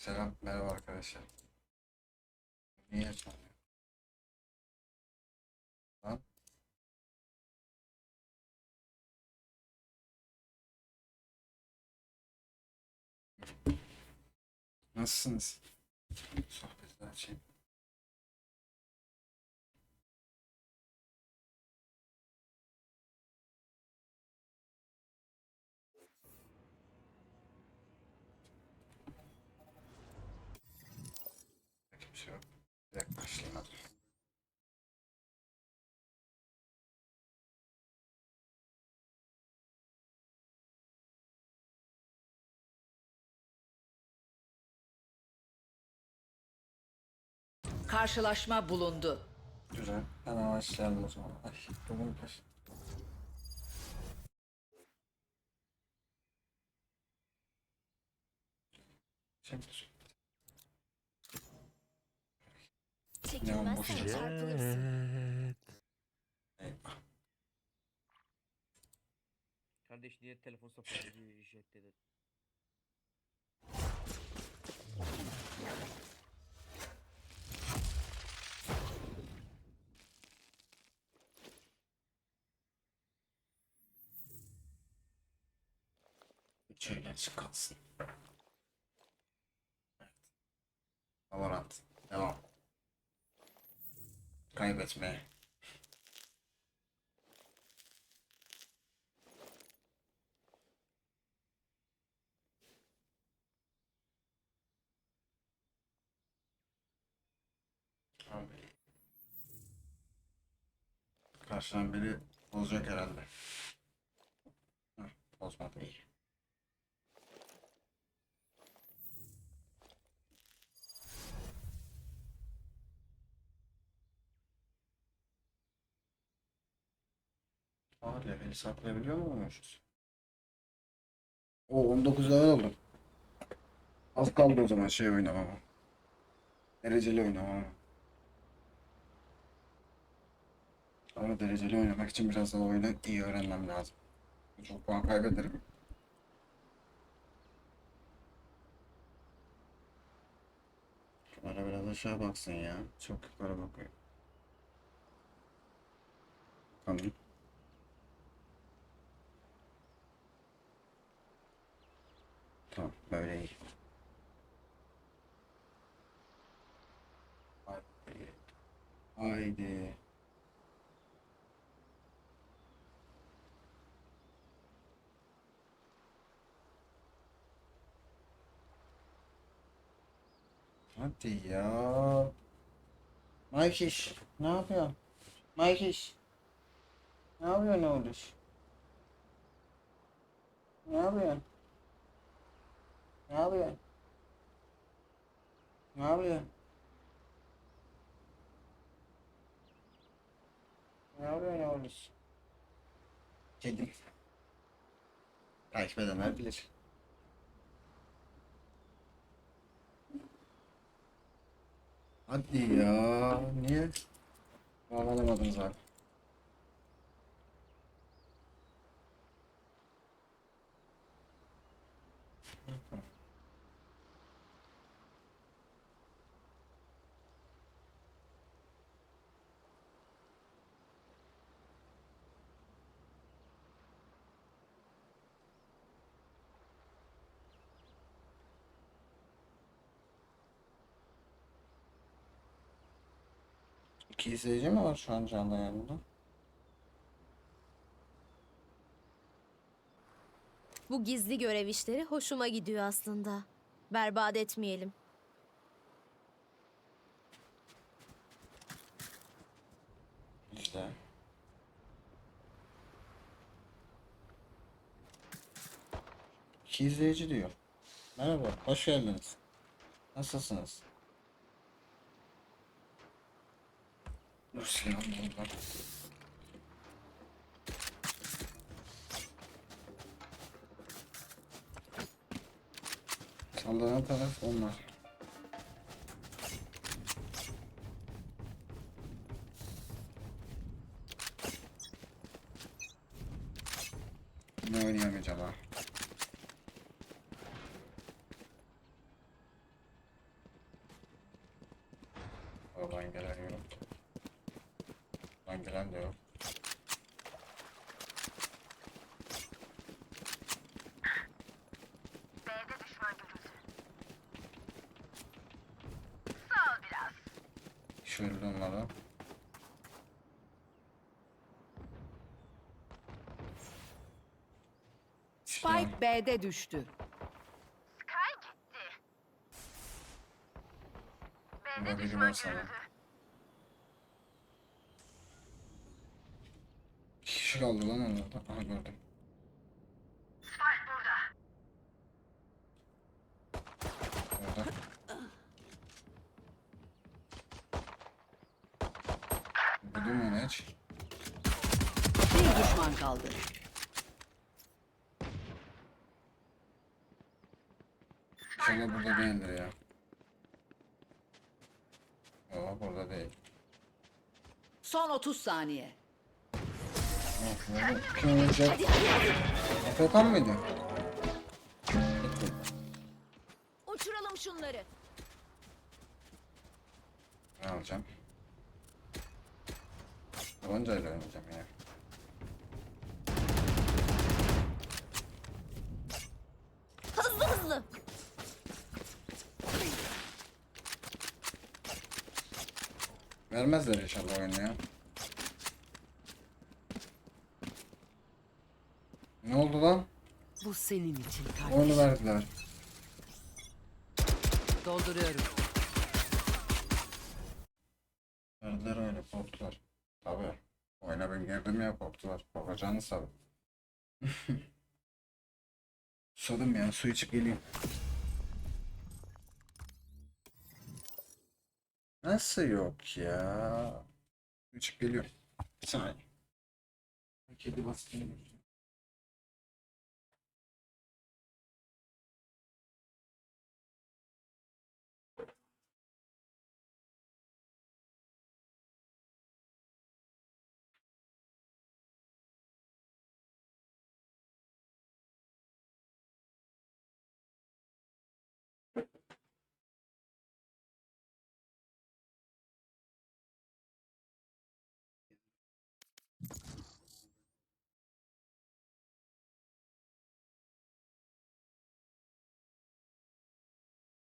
Selam, merhaba arkadaşlar. Niye açmıyor? Lan. Nasılsınız? Sohbeti açayım. Kimse başlayayım hadi. Karşılaşma bulundu. Güzel. Hemen başlayalım o zaman. Ay, bugün baş. Şimdi Çekilmezsen çarpılırsın. eyvah. Kardeş niye telefon sapını jet dedi. Şöyle kalsın. Evet. Valorant. Devam. Kaybetmeye. Karşıdan biri bozacak herhalde. Heh, bozmadı iyi. Aa leveli saklayabiliyor muymuşuz? O 19 level oldum. Az kaldı o zaman şey oynamama. Dereceli oynamama. Ama dereceli oynamak için biraz daha oyunu iyi öğrenmem lazım. Çok puan kaybederim. Kamera biraz aşağı baksın ya. Çok yukarı bakıyor. Tamam. Tamam böyle iyi. Haydi. Haydi. Hadi ya. Maykiş, ne yapıyorsun? Maykiş. Ne yapıyorsun oğlum? Ne yapıyorsun? Ne yapıyorsun? Ne yapıyorsun? Ne yapıyorsun oğlum? Kedim. Takip edenler bilir. Hadi ya. Niye? Bağlanamadınız abi. İki izleyici mi var şu an canlı yayında? Bu gizli görev işleri hoşuma gidiyor aslında. Berbat etmeyelim. İşte. İki izleyici diyor. Merhaba, hoş geldiniz. Nasılsınız? Dur silahım burada. Sallanan taraf onlar. Lan gelen de yok. Şöyle onlara. Spike B'de düştü. Sky gitti. B'de düşman görüldü. Kişi kaldı lan orada. Aha gördüm. Orada. Buldun mu onu hiç? Bir düşman kaldı. İnşallah burada değildir ya. Yok burada değil. Son 30 saniye. Kim olacak? Mıydı? Uçuralım şunları. Ne alacağım? Tabancayla oynayacağım ya. Hızlı hızlı. Vermezler inşallah oyunu ya. Ne oldu lan? Bu senin için Oyunu verdiler. Dolduruyorum. Verdiler öyle korktular. Tabii. Oyuna ben girdim ya korktular. Korkacağını tabii. Susadım ya su içip geleyim. Nasıl yok ya? Su içip geliyorum. Bir saniye. Kedi bastığını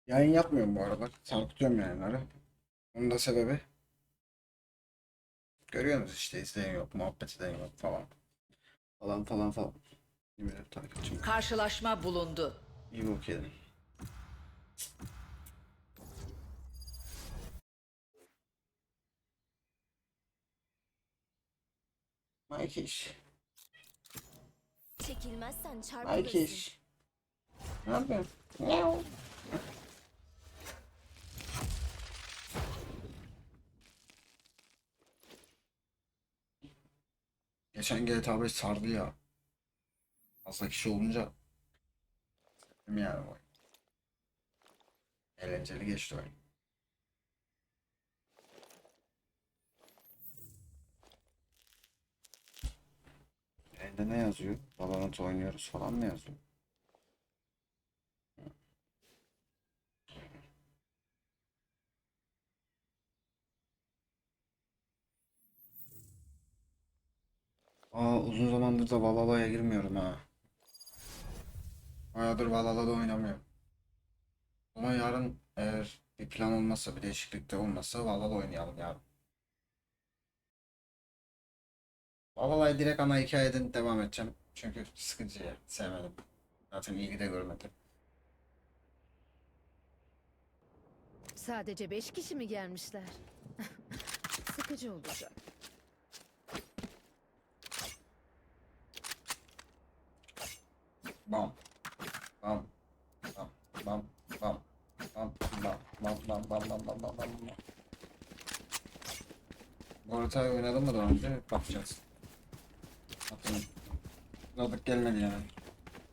Yayın yapmıyorum bu aralar. Sarkıtıyorum yayınları. Onun da sebebi görüyorsunuz işte izleyen yok, muhabbet eden yok falan. Falan falan falan. Ederim takipçim. Karşılaşma bulundu. İyi bok yedim. Mike iş. Çekilmezsen Mike çarpılırsın. iş. Ne yapıyorsun? Geçen GTA 5 sardı ya. Fazla kişi olunca yani oyun? Eğlenceli geçti oyun. Elinde ne yazıyor? Valorant oynuyoruz falan mı yazıyor? Aa uzun zamandır da Valhalla'ya girmiyorum ha. Bayağıdır Valhalla'da oynamıyorum. Ama yarın eğer bir plan olmazsa, bir değişiklik de olmazsa Valhalla oynayalım yarın. Valhalla'yı direkt ana hikayeden devam edeceğim. Çünkü sıkıcı sevmedim. Zaten ilgi de görmedim. Sadece beş kişi mi gelmişler? Sıkıcı olacak. Bam. Bam. Bam. Bam. Bam. Bam. Bam. Bam. Bam. Bam. Bam. Bam. Bam. Haritayı oynadım mı daha önce? Bakacağız. Bakalım. Zadık gelmedi yani.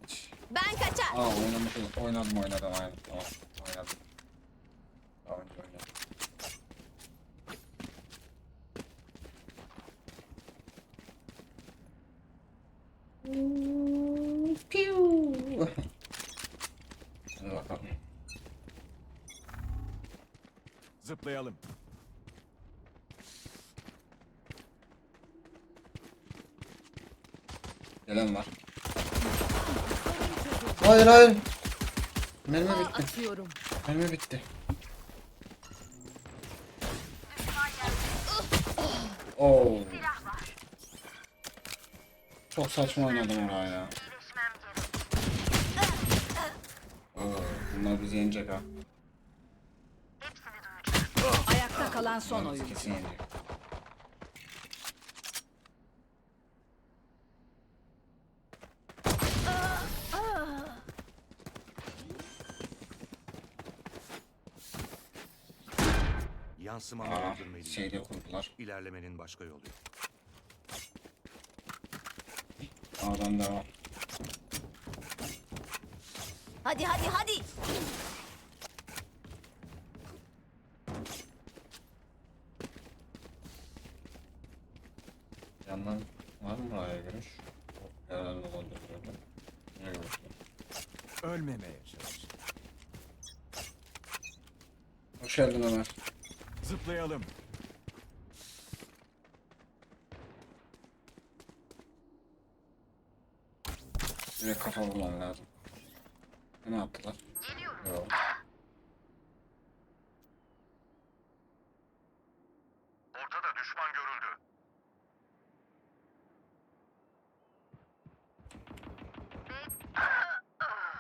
Hiç. Ben kaçar. Aa oynamış oynadım oynadım aynen. Tamam. Oynadım. Daha önce oynadım. Piu. Hadi bakalım. Zıplayalım. Gelen var. Hayır hayır. Mermi bitti. atıyorum. Mermi bitti. Oo. Çok saçma oynadım oraya ya. Oo, bunlar bizi yenecek ha. Ayakta kalan son oyuncu. kesin yenecek. Yansımanı Aa, öldürmeliyim. şeyde kurdular. İlerlemenin başka yolu yok. A'dan devam. Hadi hadi hadi. Yandan var mı buraya görüş? Herhalde olabilir burada. Ne görüş? Ölmemeye çalış. Hoş geldin Ömer. Zıplayalım. Direkt kafa vurman lazım. Ne yaptılar? Yok. Ortada düşman görüldü.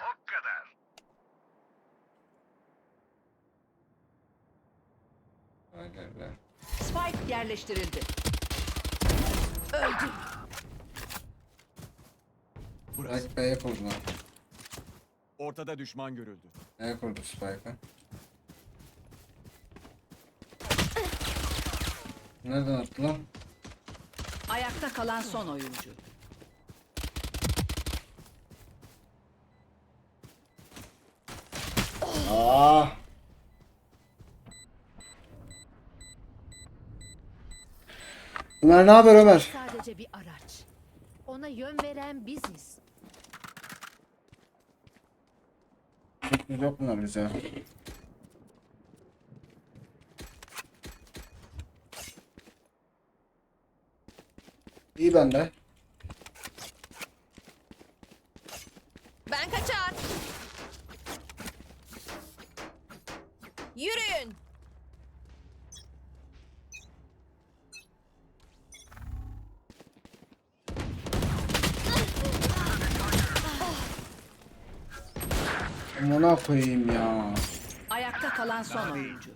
O kadar. Öyle öyle. Spike yerleştirildi. Öldü. Burası. Spike B'ye kurdular. Ortada düşman görüldü. B'ye kurdu Spike'ı. Nereden attı lan? Ayakta kalan son oyuncu. Aa! Ömer ne haber Ömer? Sadece bir araç. Ona yön veren biziz. Yok bunlar bize. İyi bende. Ben kaçar. Yürüyün. Amına koyayım ya. Ayakta kalan son oyuncu.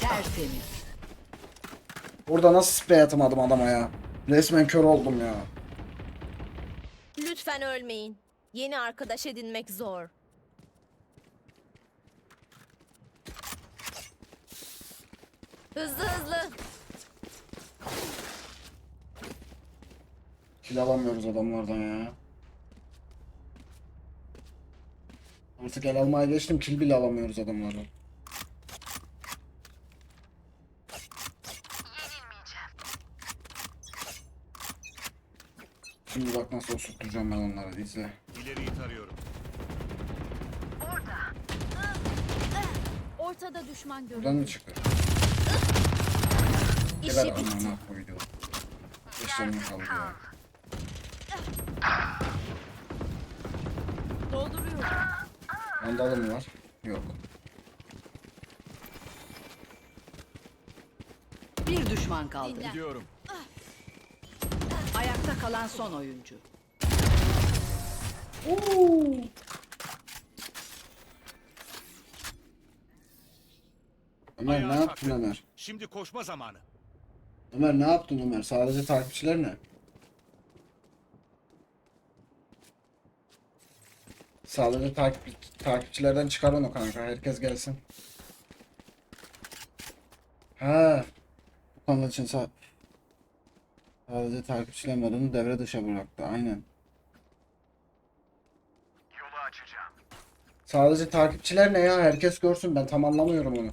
Tertemiz. Orada nasıl sprey atamadım adama ya. Resmen kör oldum ya. Lütfen ölmeyin. Yeni arkadaş edinmek zor. Hızlı hızlı. Kill alamıyoruz adamlardan ya. Artık el almaya geçtim kill bile alamıyoruz adamlardan. Şimdi bak nasıl osurtacağım ben onları izle. İleriyi tarıyorum. Ortada düşman Buradan görüldü. mı çıkıyor? İşi bitti. amına koydu. Beşlerini kaldı ya. Dolduruyorum. Vandalım mı var? Yok. Bir düşman kaldı. Gidiyorum. Ayakta kalan son oyuncu. Ömer ne yaptın. Ömer? Şimdi koşma zamanı. Ömer ne yaptın Ömer? Sadece takipçiler ne? Sadece takip takipçilerden çıkar onu kanka. Herkes gelsin. Ha. Bu kanal için sa sadece takipçilerin adını devre dışı bıraktı. Aynen. Yolu açacağım. Sadece takipçiler ne ya? Herkes görsün. Ben tam anlamıyorum onu.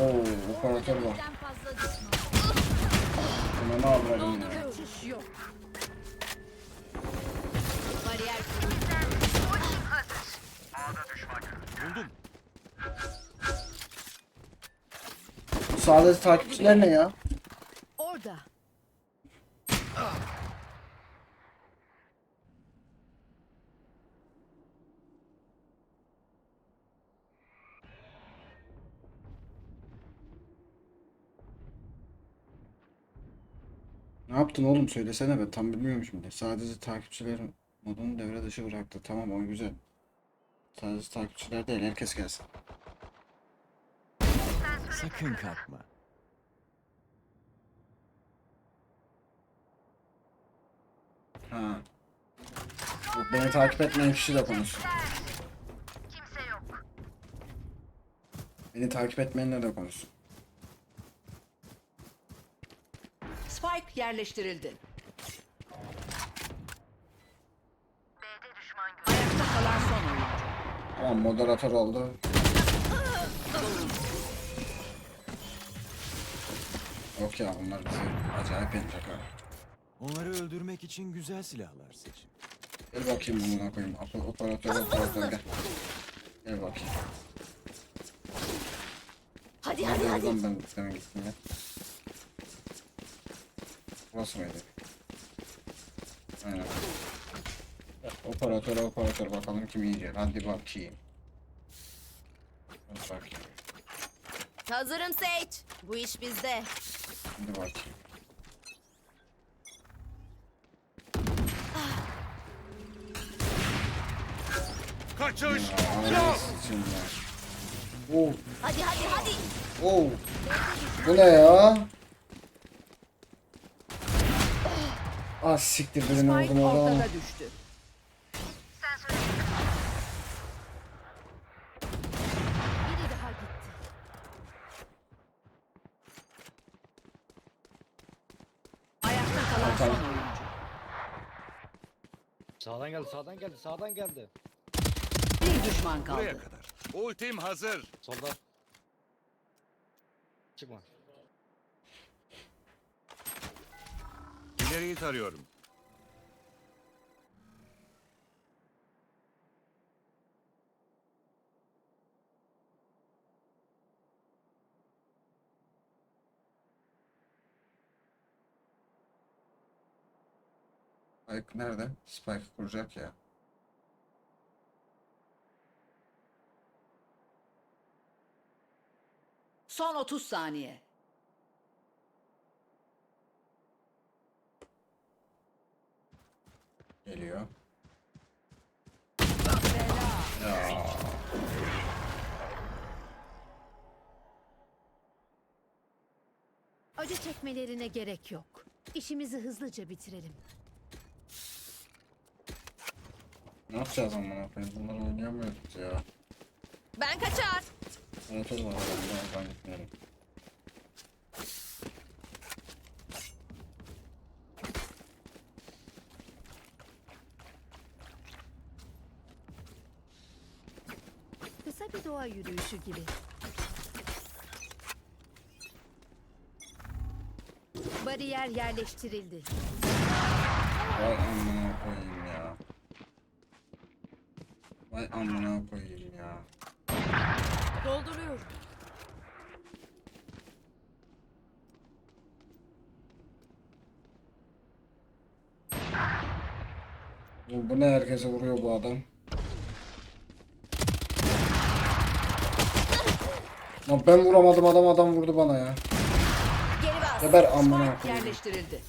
Oo, operatör var. Ona ne avradım ya. Sağdaki takipçiler ne ya? Orada. Ne yaptın oğlum söylesene be tam bilmiyorum şimdi. Sadece takipçiler modunu devre dışı bıraktı. Tamam o güzel. Sadece takipçiler değil herkes gelsin. Sakın kalkma. Ha. Bu beni takip etmeyen kişi de konuşsun. Beni takip etmeyenler de konuşsun. Spike yerleştirildi. Ayakta kalan son oyuncu. Tamam moderatör oldu. Yok ya bunlar bizi acayip yenecek ha. Onları öldürmek için güzel silahlar seçin. Gel bakayım buna koyayım. Oper- Operatör operatör gel. Gel bakayım. Hadi hadi hadi. oradan ben demin gittim ya. Burası mıydı? Aynen. Operatör operatör bakalım kim yiyecek. Hadi bakayım. Hadi bakayım. Hazırım Sage. Bu iş bizde. Hadi bakayım. Kaçış. Ya. Oo, Hadi hadi hadi. oo. Bu ne ya? Ah siktir birini Spike oldum orada düştü. Biri daha gitti. Ayakta kalan son Tamam. oyuncu. Sağdan geldi, sağdan geldi, sağdan geldi. Bir düşman kaldı. Buraya kadar. Ultim hazır. Solda. Çıkma. İleriyi tarıyorum. Spike nerede? Spike kuracak ya. Son 30 saniye. Geliyor. Acı çekmelerine gerek yok. İşimizi hızlıca bitirelim. Ne yapacağız amına koyayım? Bunları oynayamıyoruz ya. Ben kaçar. Var orada. Ben gitmiyorum. Kısa bir doğa yürüyüşü gibi. Bariyer yerleştirildi. Vay amına koyayım ya. Vay amına koyayım ya. Dolduruyorum. Bu, bu ne herkese vuruyor bu adam? Lan ben vuramadım adam adam vurdu bana ya. Geber amına koyayım. yerleştirildi.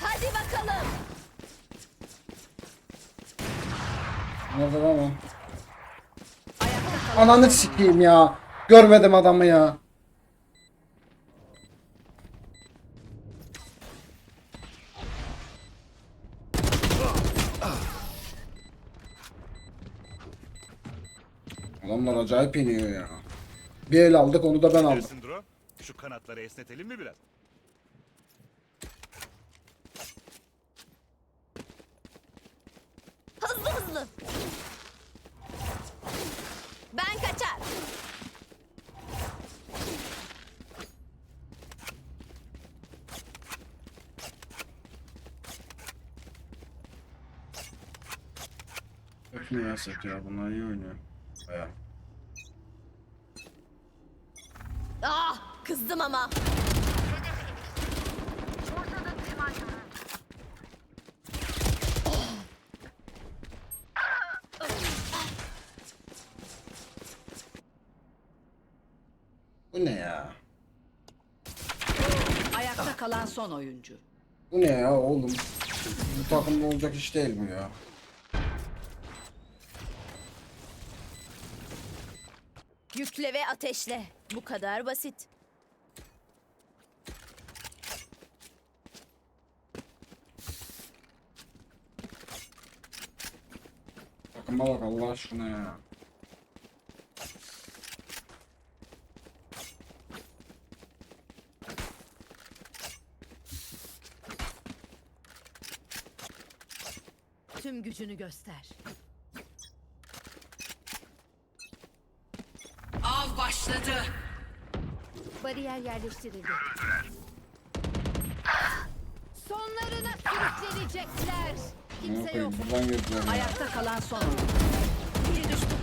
Hadi bakalım. Nerede lan o? Ananı sikeyim ya. Görmedim adamı ya. Adamlar acayip iniyor ya. Bir el aldık onu da ben aldım. Dro. Şu kanatları esnetelim mi biraz? Hızlı hızlı. oynasak ya. Bunlar iyi oynuyor. Baya. Ah! Kızdım ama. Bu ne ya? Ayakta kalan son oyuncu. Bu ne ya oğlum? Bu takımda olacak iş değil bu ya. Yükle ve ateşle. Bu kadar basit. Takıma bak Allah aşkına ya. Tüm gücünü göster. Bariyer yerleştirildi. Sonlarına sürüklenecekler. Ne Kimse yok. buradan girdiler ya. Ayakta kalan son. Biri düştü.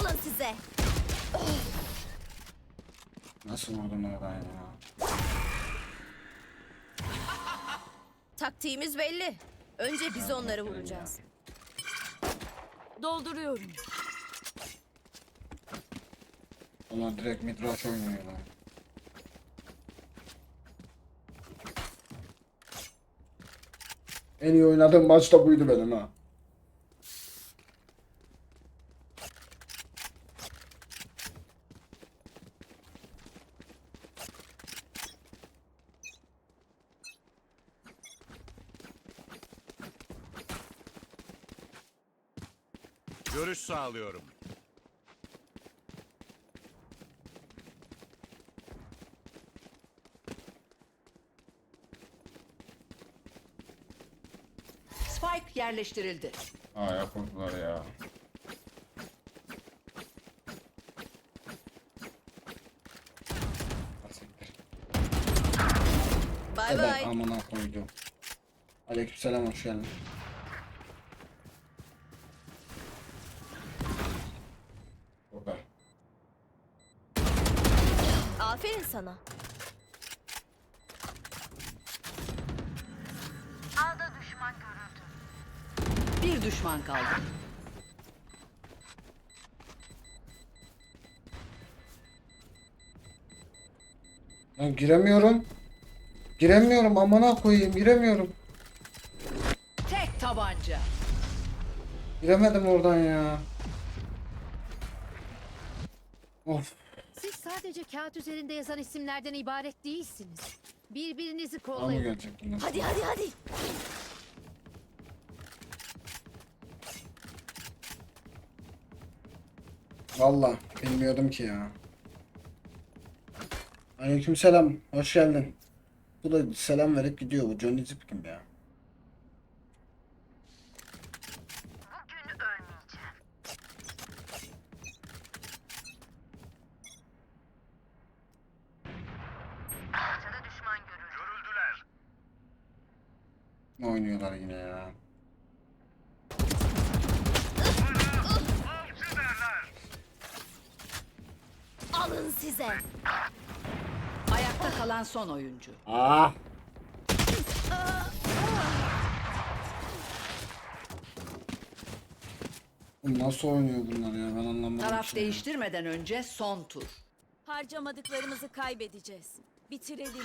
Alın size. Nasıl vurdun oradan ya? Taktiğimiz belli. Önce biz onları vuracağız. Dolduruyorum. Onlar direkt midrash oynuyorlar. En iyi oynadığım maç da buydu benim ha. Görüş sağlıyorum. Spike yerleştirildi. Aya kurdular ya. Siktir. Bay Evet bay. amına koydum. Aleykümselam hoş geldin. Burada. Sana. Bir düşman kaldı. Lan giremiyorum. Giremiyorum amına koyayım giremiyorum. Tek tabanca. Giremedim oradan ya. Of. Sadece kağıt üzerinde yazan isimlerden ibaret değilsiniz. Birbirinizi Ama kollayın. gelecek yine. Hadi hadi hadi. Valla bilmiyordum ki ya. Aleykümselam. Hoş geldin. Bu da selam verip gidiyor bu. Johnny Zip kim ya? Ne oynuyorlar yine ya? Alın size. Ayakta kalan son oyuncu. Ah! Nasıl oynuyor bunlar ya ben anlamadım. Taraf ya. değiştirmeden önce son tur. Harcamadıklarımızı kaybedeceğiz. Bitirelim.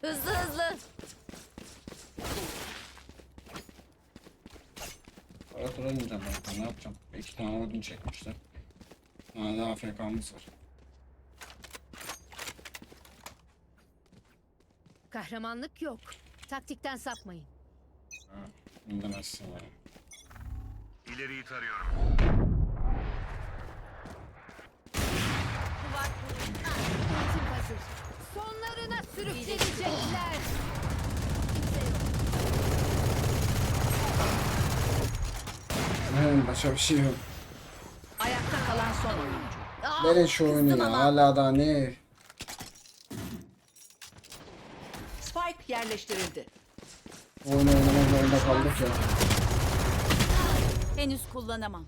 Hızlı hızlı. Para tutamayacağım ben. Ne yapacağım? İki tane odun çekmişler. Hala AFK'mız var. Kahramanlık yok. Taktikten sapmayın. Ha, demezsin ya. İleriyi tarıyorum. Ultim hazır. Sonlarına sürüklenecekler. Kimse yok. He, başka bir şey yok. Ayakta kalan son oyuncu. Verin şu oyunu ya. Hala daha ne? Spike yerleştirildi. Oyun oynamak zorunda kaldık ya. Henüz kullanamam.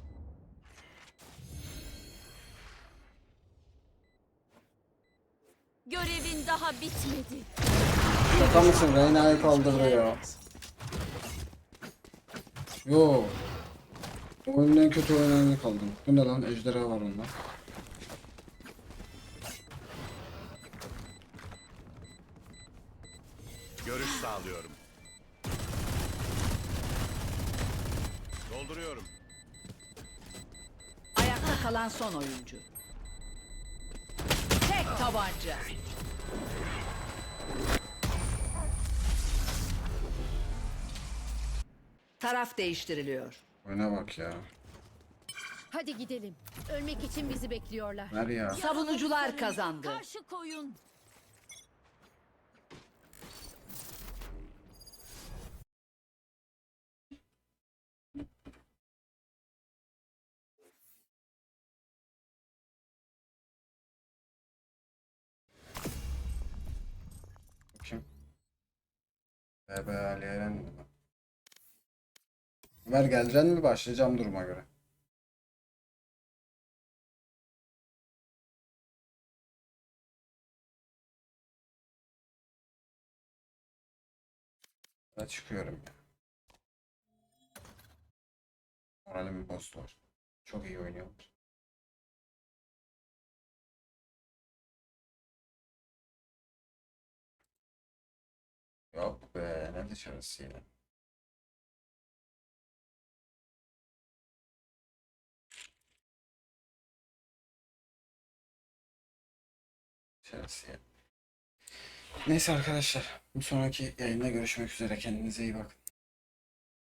Görevin daha bitmedi. Şaka mısın? Reyna'yı kaldırdı ya. Yo. Oyunun en kötü oyununu kaldım. Bu ne lan? Ejderha var onda. Görüş sağlıyorum. Dolduruyorum. Ayakta kalan son oyuncu. Tek tabanca. Taraf değiştiriliyor. Oyuna bak ya. Hadi gidelim. Ölmek için bizi bekliyorlar. Ver ya. Savunucular kazandı. Karşı koyun. Kim? BB Ali Eren. Ömer geleceksin mi? Başlayacağım duruma göre. Ben çıkıyorum ya. Moralimi bozdular. Çok iyi oynuyorlar. Yok be, ne dışarısı yine. Neyse arkadaşlar, bir sonraki yayında görüşmek üzere. Kendinize iyi bakın.